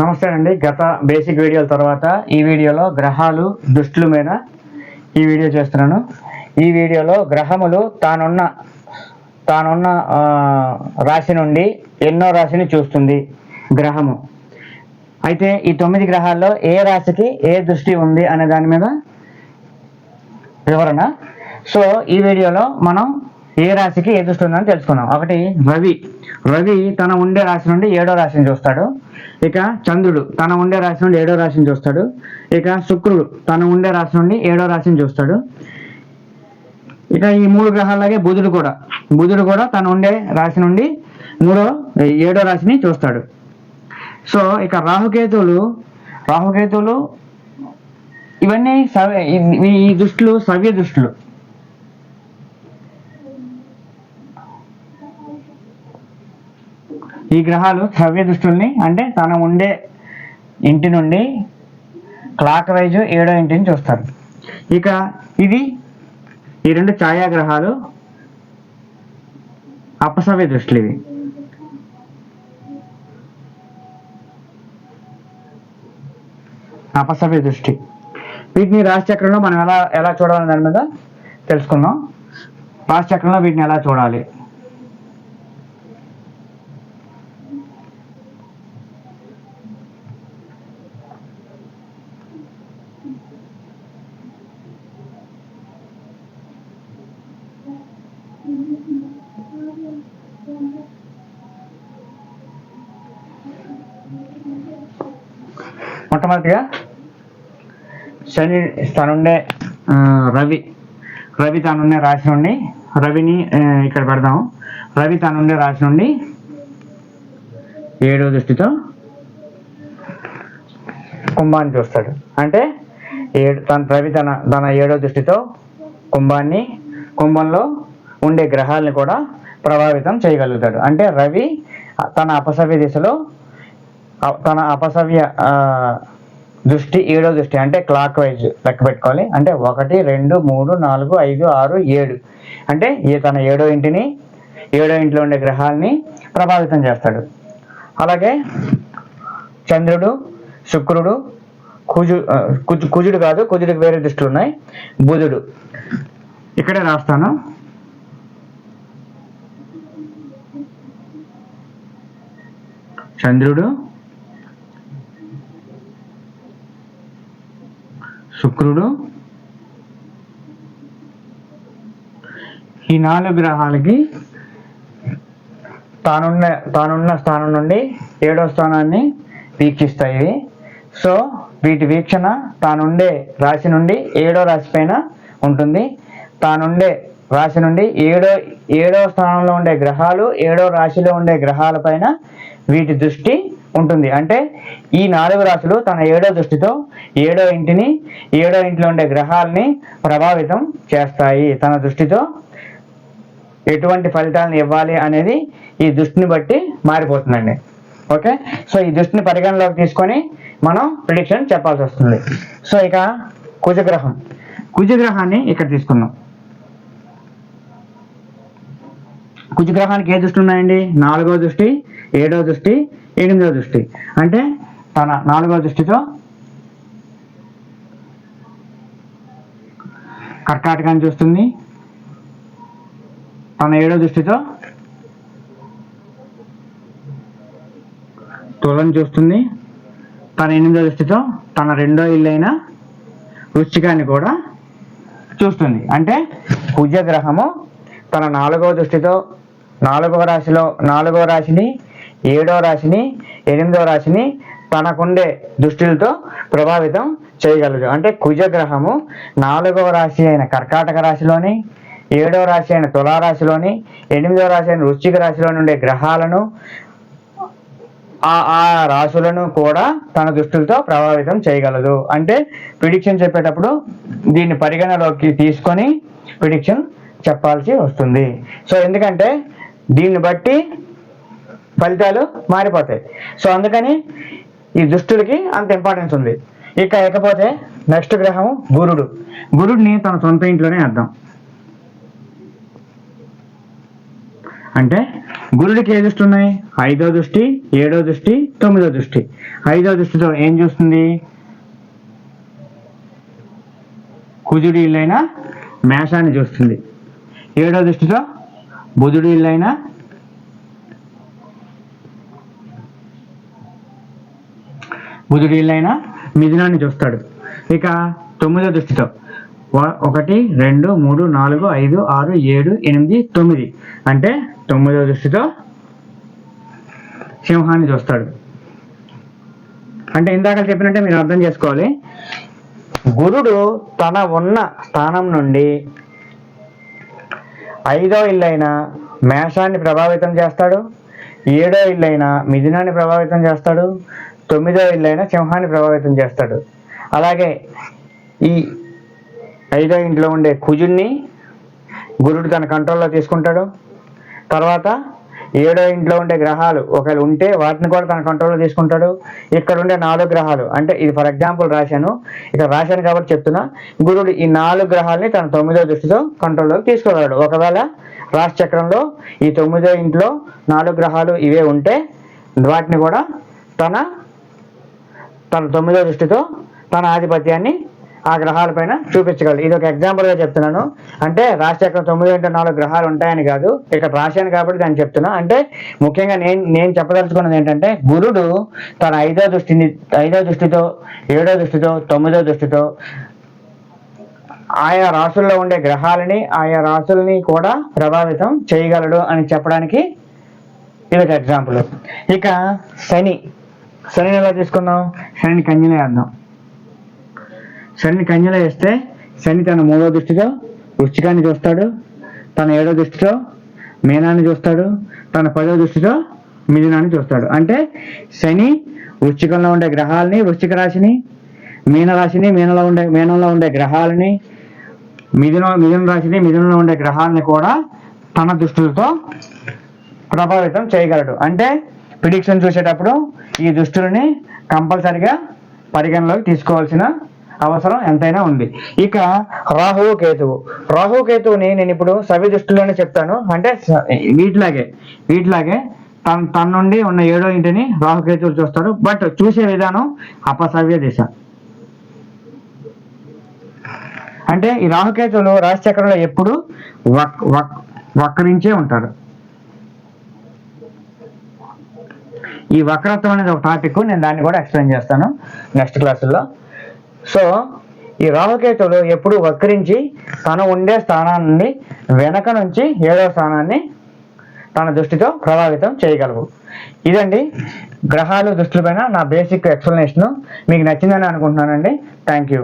నమస్తే అండి. గత బేసిక్ వీడియోల తర్వాత ఈ వీడియోలో గ్రహాలు దుష్టుల మీద ఈ వీడియో చేస్తున్నాను. ఈ వీడియోలో గ్రహములు తానున్న తానున్న రాశి నుండి ఎన్నో రాశిని చూస్తుంది గ్రహము. అయితే ఈ తొమ్మిది గ్రహాల్లో ఏ రాశికి ఏ దృష్టి ఉంది అనే దాని మీద వివరణ. సో ఈ వీడియోలో మనం ఏ రాశికి ఏ దృష్టి ఉందని తెలుసుకుందాం. ఒకటి రవి. రవి తన ఉండే రాశి నుండి ఏడో రాశిని చూస్తాడు. ఇక చంద్రుడు తన ఉండే రాశి నుండి ఏడో రాశిని చూస్తాడు. ఇక శుక్రుడు తన ఉండే రాశి నుండి ఏడో రాశిని చూస్తాడు. ఇక ఈ మూడు గ్రహాలాగే బుధుడు కూడా బుధుడు కూడా తన ఉండే రాశి నుండి మూడో ఏడో రాశిని చూస్తాడు. సో ఇక రాహుకేతువులు రాహుకేతువులు ఇవన్నీ సవ్య ఈ- ఈ దృష్టిలు సవ్య దృష్టిలు ఈ గ్రహాలు సవ్య దృష్టిని అంటే తన ఉండే ఇంటి నుండి క్లాక్ వైజ్ ఏడో ఇంటిని చూస్తారు. ఇక ఇది ఈ రెండు ఛాయాగ్రహాలు అపసవ్య దృష్టిలు ఇవి అపసవ్య దృష్టి. వీటిని రాశిచక్రంలో మనం ఎలా ఎలా చూడాలని దాని మీద తెలుసుకుందాం. రాశిచక్రంలో వీటిని ఎలా చూడాలి? మొట్టమొదటిగా శని తనుండే రవి రవి తనుండే రాశి నుండి రవిని ఇక్కడ పెడదాం రవి తనుండే రాశి నుండి ఏడో దృష్టితో కుంభాన్ని చూస్తాడు. అంటే ఏడు తన రవి తన తన ఏడో దృష్టితో కుంభాన్ని కుంభంలో ఉండే గ్రహాలను కూడా ప్రభావితం చేయగలుగుతాడు. అంటే రవి తన అపసవ్య దిశలో తన అపసవ్య దృష్టి ఏడో దృష్టి అంటే క్లాక్ వైజ్ లెక్క పెట్టుకోవాలి. అంటే ఒకటి రెండు మూడు నాలుగు ఐదు ఆరు ఏడు. అంటే ఈ తన ఏడో ఇంటిని ఏడో ఇంట్లో ఉండే గ్రహాలని ప్రభావితం చేస్తాడు. అలాగే చంద్రుడు శుక్రుడు కుజు కుజు కుజుడు కాదు కుజుడికి వేరే దృష్టిలు ఉన్నాయి. బుధుడు. ఇక్కడే రాస్తాను. చంద్రుడు శుక్రుడు ఈ నాలుగు గ్రహాలకి తానున్న తానున్న స్థానం నుండి ఏడో స్థానాన్ని వీక్షిస్తాయి. సో వీటి వీక్షణ తానుండే రాశి నుండి ఏడో రాశి పైన ఉంటుంది. తానుండే రాశి నుండి ఏడో ఏడో స్థానంలో ఉండే గ్రహాలు ఏడో రాశిలో ఉండే గ్రహాల పైన వీటి దృష్టి ఉంటుంది. అంటే ఈ నాలుగు రాశులు తన ఏడో దృష్టితో ఏడో ఇంటిని ఏడో ఇంట్లో ఉండే గ్రహాలని ప్రభావితం చేస్తాయి. తన దృష్టితో ఎటువంటి ఫలితాలను ఇవ్వాలి అనేది ఈ దృష్టిని బట్టి మారిపోతుందండి. ఓకే? సో ఈ దృష్టిని పరిగణలోకి తీసుకొని మనం ప్రిడిక్షన్ చెప్పాల్సి వస్తుంది. సో ఇక కుజగ్రహం. కుజగ్రహాన్ని ఇక్కడ తీసుకుందాం. కుజగ్రహానికి ఏ దృష్టి ఉన్నాయండి? నాలుగో దృష్టి ఏడవ దృష్టి ఎనిమిదవ దృష్టి. అంటే తన నాలుగో దృష్టితో కర్కాటకాన్ని చూస్తుంది. తన ఏడో దృష్టితో తులను చూస్తుంది. తన ఎనిమిదో దృష్టితో తన రెండో ఇల్లు అయిన వృశ్చికాన్ని కూడా చూస్తుంది. అంటే కుజగ్రహము తన నాలుగవ దృష్టితో నాలుగవ రాశిలో నాలుగవ రాశిని ఏడో రాశిని ఎనిమిదవ రాశిని తనకుండే దృష్టిలతో ప్రభావితం చేయగలదు అంటే కుజగ్రహము నాలుగవ రాశి అయిన కర్కాటక రాశిలోని ఏడవ రాశి అయిన తులారాశిలోని ఎనిమిదవ రాశి అయిన వృశ్చిక రాశిలో ఉండే గ్రహాలను ఆ ఆ రాశులను కూడా తన దృష్టితో ప్రభావితం చేయగలదు. అంటే ప్రిడిక్షన్ చెప్పేటప్పుడు దీన్ని పరిగణలోకి తీసుకొని ప్రిడిక్షన్ చెప్పాల్సి వస్తుంది. సో ఎందుకంటే దీన్ని బట్టి ఫలితాలు మారిపోతాయి. సో అందుకని ఈ దుష్టులకి అంత ఇంపార్టెన్స్ ఉంది. ఇక ఇకపోతే నెక్స్ట్ గ్రహం గురుడు. గురుడిని తన సొంత ఇంట్లోనే అర్థం అంటే గురుడికి ఏ దృష్టి ఉన్నాయి? ఐదో దృష్టి ఏడో దృష్టి తొమ్మిదో దృష్టి. ఐదో దృష్టితో ఏం చూస్తుంది? కుజుడి ఇల్లైన మేషాన్ని చూస్తుంది. ఏడో దృష్టితో బుధుడి ఇల్లైన బుధుడి మిథునాన్ని చూస్తాడు. ఇక తొమ్మిదో దృష్టితో. ఒకటి రెండు మూడు నాలుగు ఐదు ఆరు ఏడు ఎనిమిది తొమ్మిది. అంటే తొమ్మిదో దృష్టితో సింహాన్ని చూస్తాడు. అంటే ఇందాక చెప్పినట్టే మీరు అర్థం చేసుకోవాలి. గురుడు తన ఉన్న స్థానం నుండి ఐదో ఇల్లైన మేషాన్ని ప్రభావితం చేస్తాడు. ఏడో ఇల్లైన మిథునాన్ని ప్రభావితం చేస్తాడు. తొమ్మిదో ఇల్లైన సింహాన్ని ప్రభావితం చేస్తాడు. అలాగే ఈ ఐదో ఇంట్లో ఉండే కుజుణ్ణి గురుడు తన కంట్రోల్లో తీసుకుంటాడు. తర్వాత ఏడో ఇంట్లో ఉండే గ్రహాలు ఒకవేళ ఉంటే వాటిని కూడా తన కంట్రోల్లో తీసుకుంటాడు. ఇక్కడ ఉండే నాలుగు గ్రహాలు అంటే ఇది ఫర్ ఎగ్జాంపుల్ రాశాను. ఇక్కడ రాశాను కాబట్టి చెప్తున్నా. గురుడు ఈ నాలుగు గ్రహాలని తన తొమ్మిదో దృష్టితో కంట్రోల్లోకి తీసుకోగలడు ఒకవేళ రాశి చక్రంలో ఈ తొమ్మిదో ఇంట్లో నాలుగు గ్రహాలు ఇవే ఉంటే వాటిని కూడా తన తన తొమ్మిదో దృష్టితో తన ఆధిపత్యాన్ని ఆ గ్రహాలపైన చూపించగలడు. ఇది ఒక ఎగ్జాంపుల్గా చెప్తున్నాను. అంటే రాశి చక్రం తొమ్మిది అంటే నాలుగు గ్రహాలు ఉంటాయని కాదు. ఇక్కడ రాశాను కాబట్టి దాన్ని చెప్తున్నా. అంటే ముఖ్యంగా నేను నేను చెప్పదలుచుకున్నది ఏంటంటే గురుడు తన ఐదో దృష్టిని ఐదో దృష్టితో ఏడో దృష్టితో తొమ్మిదో దృష్టితో ఆయా రాసుల్లో ఉండే గ్రహాలని ఆయా రాసుల్ని కూడా ప్రభావితం చేయగలడు అని చెప్పడానికి ఇది ఒక ఎగ్జాంపుల్ ఇక శని. శనిని ఎలా తీసుకుందాం శనిని కన్యలో వేద్దాం శనిని కన్యలో వేస్తే శని తన మూడో దృష్టితో వృష్టికాన్ని చూస్తాడు. తన ఏడో దృష్టితో మీనాన్ని చూస్తాడు. తన పదో దృష్టితో మిథునాన్ని చూస్తాడు. అంటే శని వృశ్చికంలో ఉండే గ్రహాలని వృశ్చిక రాశిని మీనరాశిని మీనలో ఉండే మీనంలో ఉండే గ్రహాలని మిథున మిథున రాశిని మిథునంలో ఉండే గ్రహాలని కూడా తన దృష్టిలతో ప్రభావితం చేయగలడు. అంటే ప్రిడిక్షన్ చూసేటప్పుడు ఈ దుస్తులని కంపల్సరిగా పరిగణలోకి తీసుకోవాల్సిన అవసరం ఎంతైనా ఉంది. ఇక రాహువు కేతువు. రాహువు కేతువుని నేను ఇప్పుడు సవి దృష్టిలోనే చెప్తాను. అంటే వీటిలాగే వీటిలాగే తన తన నుండి ఉన్న ఏడో ఇంటిని రాహుకేతువులు చూస్తారు బట్ చూసే విధానం అపసవ్య దిశ. అంటే ఈ రాహుకేతువులు రాశిచక్రంలో ఎప్పుడు వక్ వక్ వక్రించే ఉంటారు. ఈ వక్రత్వం అనేది ఒక టాపిక్ నేను దాన్ని కూడా ఎక్స్ప్లెయిన్ చేస్తాను నెక్స్ట్ క్లాసుల్లో సో ఈ రాహుకేతులు ఎప్పుడు వక్రించి తను ఉండే స్థానాన్ని వెనక నుంచి ఏడవ స్థానాన్ని తన దృష్టితో ప్రభావితం చేయగలవు. ఇదండి గ్రహాలు దృష్టిపైన నా బేసిక్ ఎక్స్ప్లెనేషన్ మీకు నచ్చిందని అనుకుంటున్నానండి. Thank you